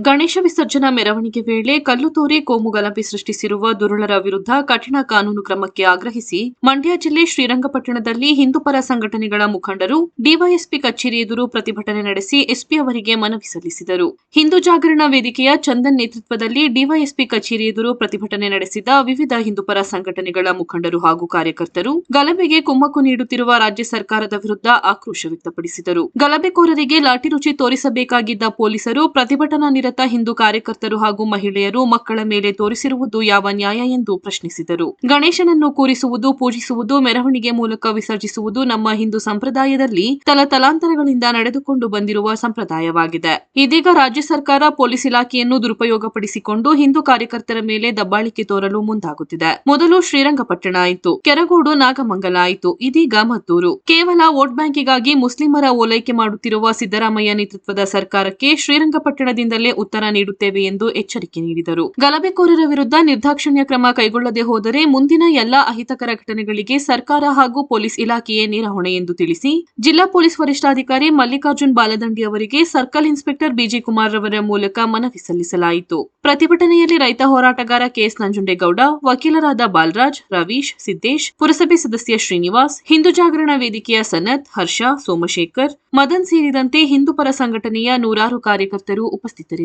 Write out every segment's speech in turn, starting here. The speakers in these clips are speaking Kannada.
ಗಣೇಶ ವಿಸರ್ಜನಾ ಮೆರವಣಿಗೆ ವೇಳೆ ಕಲ್ಲು ತೋರಿ ಕೋಮು ಗಲಭೆ ಸೃಷ್ಟಿಸಿರುವ ದುರುಳರ ವಿರುದ್ಧ ಕಠಿಣ ಕಾನೂನು ಕ್ರಮಕ್ಕೆ ಆಗ್ರಹಿಸಿ ಮಂಡ್ಯ ಜಿಲ್ಲೆ ಶ್ರೀರಂಗಪಟ್ಟಣದಲ್ಲಿ ಹಿಂದೂಪರ ಸಂಘಟನೆಗಳ ಮುಖಂಡರು ಡಿವೈಎಸ್ಪಿ ಕಚೇರಿ ಎದುರು ಪ್ರತಿಭಟನೆ ನಡೆಸಿ ಎಸ್ಪಿ ಅವರಿಗೆ ಮನವಿ ಸಲ್ಲಿಸಿದರು. ಹಿಂದೂ ಜಾಗರಣ ವೇದಿಕೆಯ ಚಂದನ್ ನೇತೃತ್ವದಲ್ಲಿ ಡಿವೈಎಸ್ಪಿ ಕಚೇರಿ ಎದುರು ಪ್ರತಿಭಟನೆ ನಡೆಸಿದ ವಿವಿಧ ಹಿಂದೂಪರ ಸಂಘಟನೆಗಳ ಮುಖಂಡರು ಹಾಗೂ ಕಾರ್ಯಕರ್ತರು ಗಲಭೆಗೆ ಕುಮ್ಮಕ್ಕು ನೀಡುತ್ತಿರುವ ರಾಜ್ಯ ಸರ್ಕಾರದ ವಿರುದ್ಧ ಆಕ್ರೋಶ ವ್ಯಕ್ತಪಡಿಸಿದರು. ಗಲಭೆಕೋರರಿಗೆ ಲಾಠಿ ರುಚಿ ತೋರಿಸಬೇಕಾಗಿದ್ದ ಪೊಲೀಸರು ಪ್ರತಿಭಟನಾ ನಿರತ ಹಿಂದೂ ಕಾರ್ಯಕರ್ತರು ಹಾಗೂ ಮಹಿಳೆಯರು ಮಕ್ಕಳ ಮೇಲೆ ತೋರಿಸಿರುವುದು ಯಾವ ನ್ಯಾಯ ಎಂದು ಪ್ರಶ್ನಿಸಿದರು. ಗಣೇಶನನ್ನು ಕೂರಿಸುವುದು, ಪೂಜಿಸುವುದು, ಮೆರವಣಿಗೆ ಮೂಲಕ ವಿಸರ್ಜಿಸುವುದು ನಮ್ಮ ಹಿಂದೂ ಸಂಪ್ರದಾಯದಲ್ಲಿ ತಲತಲಾಂತರಗಳಿಂದ ನಡೆದುಕೊಂಡು ಬಂದಿರುವ ಸಂಪ್ರದಾಯವಾಗಿದೆ. ಇದೀಗ ರಾಜ್ಯ ಸರ್ಕಾರ ಪೊಲೀಸ್ ಇಲಾಖೆಯನ್ನು ದುರುಪಯೋಗಪಡಿಸಿಕೊಂಡು ಹಿಂದೂ ಕಾರ್ಯಕರ್ತರ ಮೇಲೆ ದಬ್ಬಾಳಿಕೆ ತೋರಲು ಮುಂದಾಗುತ್ತಿದೆ. ಮೊದಲು ಶ್ರೀರಂಗಪಟ್ಟಣ ಆಯಿತು, ಕೆರಗೋಡು, ನಾಗಮಂಗಲ ಆಯಿತು, ಇದೀಗ ಮದ್ದೂರು. ಕೇವಲ ವೋಟ್ ಬ್ಯಾಂಕಿಗಾಗಿ ಮುಸ್ಲಿಮರ ಓಲೈಕೆ ಮಾಡುತ್ತಿರುವ ಸಿದ್ದರಾಮಯ್ಯ ನೇತೃತ್ವದ ಸರ್ಕಾರಕ್ಕೆ ಶ್ರೀರಂಗಪಟ್ಟಣದಿಂದಲೇ ಉತ್ತರ ನೀಡುತ್ತೇವೆ ಎಂದು ಎಚ್ಚರಿಕೆ ನೀಡಿದರು. ಗಲಭೆಕೋರರ ವಿರುದ್ಧ ನಿರ್ದಾಕ್ಷಿಣ್ಯ ಕ್ರಮ ಕೈಗೊಳ್ಳದೆ ಹೋದರೆ ಮುಂದಿನ ಎಲ್ಲಾ ಅಹಿತಕರ ಘಟನೆಗಳಿಗೆ ಸರ್ಕಾರ ಹಾಗೂ ಪೊಲೀಸ್ ಇಲಾಖೆಯೇ ನೇರ ಹೊಣೆ ಎಂದು ತಿಳಿಸಿ, ಜಿಲ್ಲಾ ಪೊಲೀಸ್ ವರಿಷ್ಠಾಧಿಕಾರಿ ಮಲ್ಲಿಕಾರ್ಜುನ್ ಬಾಲದಂಡಿ ಅವರಿಗೆ ಸರ್ಕಲ್ ಇನ್ಸ್ಪೆಕ್ಟರ್ ಬಿಜಿ ಕುಮಾರ್ ರವರ ಮೂಲಕ ಮನವಿ ಸಲ್ಲಿಸಲಾಯಿತು. ಪ್ರತಿಭಟನೆಯಲ್ಲಿ ರೈತ ಹೋರಾಟಗಾರ ಕೆಎಸ್ ನಂಜುಂಡೇಗೌಡ, ವಕೀಲರಾದ ಬಾಲರಾಜ್, ರವೀಶ್, ಸಿದ್ದೇಶ್, ಪುರಸಭೆ ಸದಸ್ಯ ಶ್ರೀನಿವಾಸ್, ಹಿಂದೂ ಜಾಗರಣ ವೇದಿಕೆಯ ಸನತ್, ಹರ್ಷ, ಸೋಮಶೇಖರ್, ಮದನ್ ಸೇರಿದಂತೆ ಹಿಂದೂಪರ ಸಂಘಟನೆಯ ನೂರಾರು ಕಾರ್ಯಕರ್ತರು ಉಪಸ್ಥಿತರಿದ್ದರು.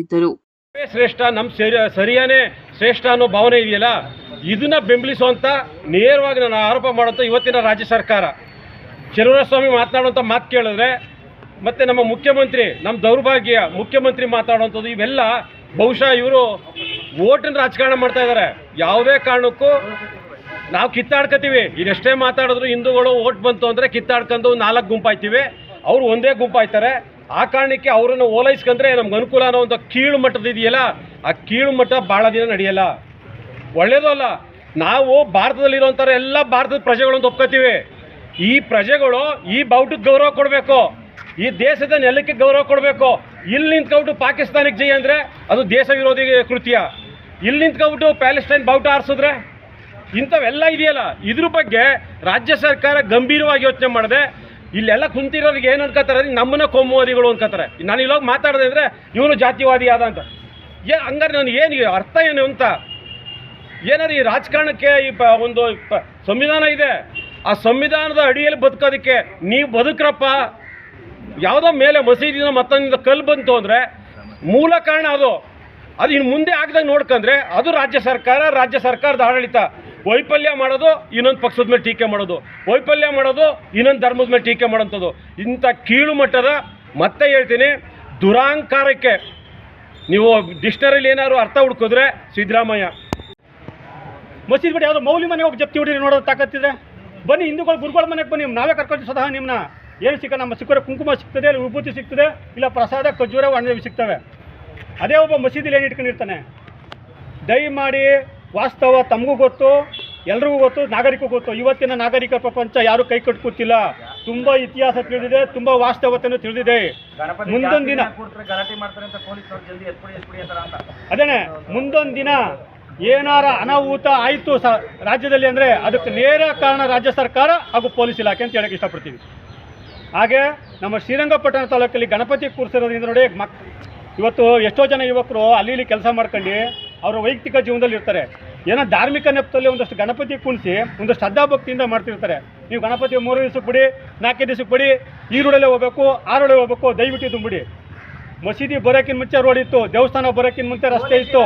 ನಾವೇ ಶ್ರೇಷ್ಠ ನಮ್ಮ ಸರಿ, ಸರಿಯಾನೇ ಶ್ರೇಷ್ಠ ಅನ್ನೋ ಭಾವನೆ ಇದೆಯಲ್ಲ? ಇದನ್ನ ಬೆಂಬಲಿಸುವಂತ ನೇರವಾಗಿ ನಾನು ಆರೋಪ ಮಾಡುವಂಥ ಇವತ್ತಿನ ರಾಜ್ಯ ಸರ್ಕಾರ. ಸ್ವಾಮಿ ಮಾತನಾಡುವಂತ ಮಾತು ಕೇಳಿದ್ರೆ, ಮತ್ತೆ ನಮ್ಮ ಮುಖ್ಯಮಂತ್ರಿ ನಮ್ಮ ದೌರ್ಭಾಗ್ಯ, ಮುಖ್ಯಮಂತ್ರಿ ಮಾತಾಡುವಂಥದ್ದು ಇವೆಲ್ಲ ಬಹುಶಃ ಇವರು ಓಟಿನ ರಾಜಕಾರಣ ಮಾಡ್ತಾ ಇದ್ದಾರೆ ಯಾವುದೇ ಕಾರಣಕ್ಕೂ ನಾವು ಕಿತ್ತಾಡ್ಕೋತೀವಿ. ಇದೆಷ್ಟೇ ಮಾತಾಡಿದ್ರು ಹಿಂದೂಗಳು ಓಟ್ ಬಂತು ಅಂದರೆ ಕಿತ್ತಾಡ್ಕೊಂಡು ನಾಲ್ಕು ಗುಂಪಾಯ್ತೀವಿ. ಅವರು ಒಂದೇ ಗುಂಪಾಯ್ತಾರೆ. ಆ ಕಾರಣಕ್ಕೆ ಅವರನ್ನು ಓಲೈಸ್ಕೊಂಡ್ರೆ ನಮ್ಗೆ ಅನುಕೂಲ ಅನ್ನೋ ಒಂದು ಕೀಳು ಮಟ್ಟದ ಇದೆಯಲ್ಲ, ಆ ಕೀಳು ಮಟ್ಟ ಭಾಳ ದಿನ ನಡೆಯಲ್ಲ. ಒಳ್ಳೇದು ಅಲ್ಲ, ನಾವು ಭಾರತದಲ್ಲಿರುವಂಥವ್ರು ಎಲ್ಲ ಭಾರತದ ಪ್ರಜೆಗಳು ಅಂತ ಒಪ್ಕೋತೀವಿ. ಈ ಪ್ರಜೆಗಳು ಈ ಬೌಟಕ್ಕೆ ಗೌರವ ಕೊಡಬೇಕು, ಈ ದೇಶದ ನೆಲಕ್ಕೆ ಗೌರವ ಕೊಡಬೇಕು. ಇಲ್ಲಿ ನಿಂತ್ಕೊಂಡು ಪಾಕಿಸ್ತಾನಕ್ಕೆ ಜೈ ಅಂದರೆ ಅದು ದೇಶ ವಿರೋಧಿ ಕೃತ್ಯ. ಇಲ್ಲಿ ನಿಂತ್ಕೊಂಡ್ಬಿಟ್ಟು ಪ್ಯಾಲೆಸ್ಟೈನ್ ಬೌಟ ಆರಿಸಿದ್ರೆ ಇಂಥವೆಲ್ಲ ಇದೆಯಲ್ಲ. ಇದ್ರ ಬಗ್ಗೆ ರಾಜ್ಯ ಸರ್ಕಾರ ಗಂಭೀರವಾಗಿ ಯೋಚನೆ ಮಾಡಿದೆ. ಇಲ್ಲೆಲ್ಲ ಕುಂತಿರೋರಿಗೆ ಏನು ಅನ್ಕೋತಾರೆ? ನಮ್ಮನ್ನ ಕೋಮುವಾದಿಗಳು ಅನ್ಕೋತಾರೆ. ನಾನು ಇಲ್ಲೋಗಿ ಮಾತಾಡದೆ ಅಂದರೆ ಇವನು ಜಾತಿವಾದಿ ಆದ ಅಂತ. ಏ, ಹಂಗಾರೆ ನಾನು ಏನು ಅರ್ಥ ಏನು ಅಂತ? ಏನಾರು ಈ ರಾಜಕಾರಣಕ್ಕೆ ಈ ಪ, ಒಂದು ಸಂವಿಧಾನ ಇದೆ. ಆ ಸಂವಿಧಾನದ ಅಡಿಯಲ್ಲಿ ಬದುಕೋದಕ್ಕೆ ನೀವು ಬದುಕ್ರಪ್ಪ. ಯಾವುದೋ ಮೇಲೆ ಮಸೀದಿನ ಮತ್ತೊಂದಿಂದ ಕಲ್ಲು ಬಂತು ಅಂದರೆ ಮೂಲ ಕಾರಣ ಅದು. ಅದು ಇನ್ನು ಮುಂದೆ ಆಗದಾಗ ನೋಡ್ಕಂದ್ರೆ ಅದು ರಾಜ್ಯ ಸರ್ಕಾರ, ರಾಜ್ಯ ಸರ್ಕಾರದ ಆಡಳಿತ. ವೈಫಲ್ಯ ಮಾಡೋದು, ಇನ್ನೊಂದು ಪಕ್ಷದ ಮೇಲೆ ಟೀಕೆ ಮಾಡೋದು. ವೈಫಲ್ಯ ಮಾಡೋದು, ಇನ್ನೊಂದು ಧರ್ಮದ ಮೇಲೆ ಟೀಕೆ ಮಾಡೋಂಥದ್ದು. ಇಂಥ ಕೀಳು ಮಟ್ಟದ, ಮತ್ತೆ ಹೇಳ್ತೀನಿ, ದುರಾಂಕಾರಕ್ಕೆ ನೀವು ಡಿಕ್ಷನರಿಲಿ ಏನಾದ್ರು ಅರ್ಥ ಹುಡ್ಕಿದ್ರೆ ಸಿದ್ದರಾಮಯ್ಯ. ಮಸೀದ್ ಬಿಟ್ಟು ಯಾವುದೋ ಮೌಲಿ ಮನೆ ಹೋಗಿ ಜಪ್ತಿ ಹೊಡೀರಿ ನೋಡೋದು ತಾಕತ್ತಿದ್ರೆ. ಬನ್ನಿ, ಹಿಂದೂಗಳು ಗುರುಗಳ ಮನೆಗೆ ಬನ್ನಿ, ನಾವೇ ಕರ್ಕೊಂಡು ಸದಾ ನಿಮ್ಮನ್ನ ಏನು ಸಿಕ್ಕ ನಮ್ಮ ಸಿಕ್ಕರೆ ಕುಂಕುಮ ಸಿಗ್ತದೆ, ಅಲ್ಲಿ ವಿಭೂತಿ ಸಿಗ್ತದೆ, ಇಲ್ಲ ಪ್ರಸಾದ ಖಜೂರ ಒಣದೇವಿ ಸಿಗ್ತವೆ. ಅದೇ ಒಬ್ಬ ಮಸೀದಿಲಿ ಏನು ಇಟ್ಕೊಂಡಿರ್ತಾನೆ? ದಯಮಾಡಿ ವಾಸ್ತವ ತಮಗೂ ಗೊತ್ತು ಎಲ್ರಿಗೂ ಗೊತ್ತು ನಾಗರಿಕಗೂ ಗೊತ್ತು. ಇವತ್ತಿನ ನಾಗರಿಕ ಪ್ರಪಂಚ ಯಾರು ಕೈ ಕಟ್ಕೊತಿಲ್ಲ. ಕೂತಿಲ್ಲ ತುಂಬ ಇತಿಹಾಸ ತಿಳಿದಿದೆ ತುಂಬ ವಾಸ್ತವತೆಯನ್ನು ತಿಳಿದಿದೆ. ಮುಂದೊಂದು ದಿನ ಅದೇನೆ ಮುಂದೊಂದು ದಿನ ಏನಾರ ಅನಾಹುತ ಆಯಿತು ಸ ರಾಜ್ಯದಲ್ಲಿ ಅಂದರೆ ಅದಕ್ಕೆ ನೇರ ಕಾರಣ ರಾಜ್ಯ ಸರ್ಕಾರ ಹಾಗೂ ಪೊಲೀಸ್ ಇಲಾಖೆ ಅಂತ ಹೇಳಕ್ಕೆ ಇಷ್ಟಪಡ್ತೀವಿ ಹಾಗೆ ನಮ್ಮ ಶ್ರೀರಂಗಪಟ್ಟಣ ತಾಲೂಕಲ್ಲಿ ಗಣಪತಿ ಕೂರಿಸಿರೋದ್ರಿಂದ ನೋಡಿ ಮಕ್ ಇವತ್ತು ಎಷ್ಟೋ ಜನ ಯುವಕರು ಅಲ್ಲಿ ಇಲ್ಲಿ ಕೆಲಸ ಮಾಡ್ಕೊಂಡು ಅವರ ವೈಯಕ್ತಿಕ ಜೀವನದಲ್ಲಿ ಇರ್ತಾರೆ ಏನೋ ಧಾರ್ಮಿಕ ನೆಪದಲ್ಲಿ ಒಂದಷ್ಟು ಗಣಪತಿ ಕುಣಿಸಿ ಒಂದಷ್ಟು ಶ್ರದ್ಧಾಭಕ್ತಿಯಿಂದ ಮಾಡ್ತಿರ್ತಾರೆ. ನೀವು ಗಣಪತಿ ಮೂರು ದಿವಸಕ್ಕೆ ಬಿಡಿ ನಾಲ್ಕೈದು ದಿವಸಕ್ಕೆ ಬಿಡಿ ಈ ರೋಡಲ್ಲೇ ಹೋಗ್ಬೇಕು ಆ ರೋಡೇ ಹೋಗ್ಬೇಕು ದಯವಿಟ್ಟು ತುಂಬಿಡಿ. ಬಿಡಿ ಮಸೀದಿ ಬರೋಕ್ಕಿಂತ ಮುಂಚೆ ರೋಡ್ ಇತ್ತು ದೇವಸ್ಥಾನ ಬರೋಕ್ಕಿಂತ ಮುಂಚೆ ರಸ್ತೆ ಇತ್ತು.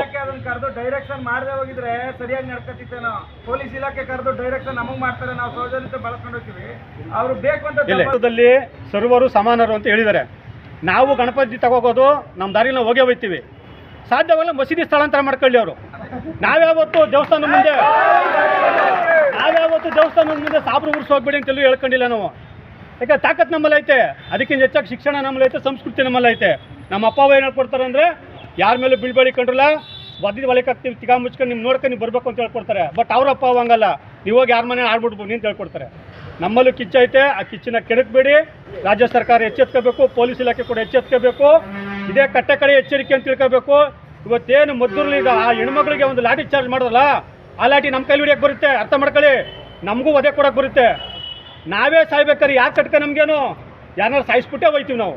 ಕರೆದು ಡೈರೆಕ್ಷನ್ ಮಾಡದೆ ಹೋಗಿದ್ರೆ ಸರಿಯಾಗಿ ನಡ್ಕತ್ತಿತ್ತೇನೋ. ಪೊಲೀಸ್ ಇಲಾಖೆ ಕರೆದು ಡೈರೆಕ್ಷನ್ ನಮಗೆ ಮಾಡ್ತಾರೆ ನಾವು ಸೌಜನ್ಯತೆ ಬಳಸ್ಕೊಂಡು ಹೋಗ್ತೀವಿ. ಅವರು ಬೇಕು ಅಂತ ಸರ್ವರು ಸಮಾನರು ಅಂತ ಹೇಳಿದ್ದಾರೆ. ನಾವು ಗಣಪತಿ ತಗೋಗೋದು ನಮ್ಮ ದಾರಿನ ಹೋಗೇ ಹೋಗ್ತೀವಿ. ಸಾಧ್ಯವಲ್ಲ ಮಸೀದಿ ಸ್ಥಳಾಂತರ ಮಾಡ್ಕೊಳ್ಳಿ ಅವರು. ನಾವ್ಯಾವತ್ತು ದೇವಸ್ಥಾನ ಮುಂದೆ ನಾವ್ಯಾವತ್ತು ದೇವಸ್ಥಾನದ ಮುಂದೆ ಸಾಬ್ರು ಉರ್ಸ್ ಹೋಗ್ಬೇಡಿ ಅಂತೆಲ್ಲೂ ಹೇಳ್ಕೊಂಡಿಲ್ಲ ನಾವು. ಯಾಕೆ ತಾಕತ್ ನಮ್ಮಲ್ಲಿ ಐತೆ. ಅದಕ್ಕಿಂತ ಹೆಚ್ಚಾಗಿ ಶಿಕ್ಷಣ ನಮ್ಮಲ್ಲಿ ಐತೆ, ಸಂಸ್ಕೃತಿ ನಮ್ಮಲ್ಲಿ ಐತೆ. ನಮ್ಮ ಅಪ್ಪ ಅವ್ವ ಏನು ಹೇಳ್ಕೊಡ್ತಾರೆ ಅಂದರೆ, ಯಾರ ಮೇಲೂ ಬೀಳ್ಬೇಡಿ ಕಂಡ್ರಲ್ಲ ಬದ್ದಿದ ಒಳಗೆ ಹಾಕ್ತೀವಿ, ತಿಗಾ ಮುಚ್ಕೊಂಡು ನಿಮ್ಮ ನೋಡ್ಕೊಂಡು ನೀವು ಬರಬೇಕು ಅಂತ ಹೇಳ್ಕೊಡ್ತಾರೆ. ಬಟ್ ಅವ್ರ ಅಪ್ಪ ಅವಂಗಲ್ಲ ನೀವು ಹೋಗಿ ಯಾರ ಮನೆ ಆಡ್ಬಿಡ್ಬೋದು ಅಂತ ಹೇಳ್ಕೊಡ್ತಾರೆ. ನಮ್ಮಲ್ಲೂ ಕಿಚ್ಚೈತೆ ಆ ಕಿಚ್ಚಿನ ಕೆಡಕಬೇಡಿ ರಾಜ್ಯ ಸರ್ಕಾರ ಎಚ್ಚೆತ್ಕೋಬೇಕು, ಪೊಲೀಸ್ ಇಲಾಖೆ ಕೂಡ ಎಚ್ಚೆತ್ಕೋಬೇಕು. ಇದೇ ಕಟ್ಟೆ ಕಡೆ ಎಚ್ಚರಿಕೆ ಅಂತ ತಿಳ್ಕೋಬೇಕು. ಇವತ್ತೇನು ಮದ್ದೂರಲ್ಲಿ ಈಗ ಆ ಹೆಣ್ಮಕ್ಳಿಗೆ ಒಂದು ಲಾಠಿ ಚಾರ್ಜ್ ಮಾಡೋದಲ್ಲ, ಆ ಲಾಠಿ ನಮ್ಮ ಕೈಲಿ ಹಿಡಿಯಕ್ಕೆ ಬರುತ್ತೆ, ಅರ್ಥ ಮಾಡ್ಕೊಳ್ಳಿ. ನಮಗೂ ಒದೆ ಕೊಡಕ್ಕೆ ಬರುತ್ತೆ. ನಾವೇ ಸಾಯ್ಬೇಕಾದ್ರೆ ಯಾಕೆ ಕಟ್ಕ ನಮಗೇನು? ಯಾರನ್ನ ಸಾಯಿಸ್ಬಿಟ್ಟೆ ಹೋಯ್ತೀವಿ ನಾವು.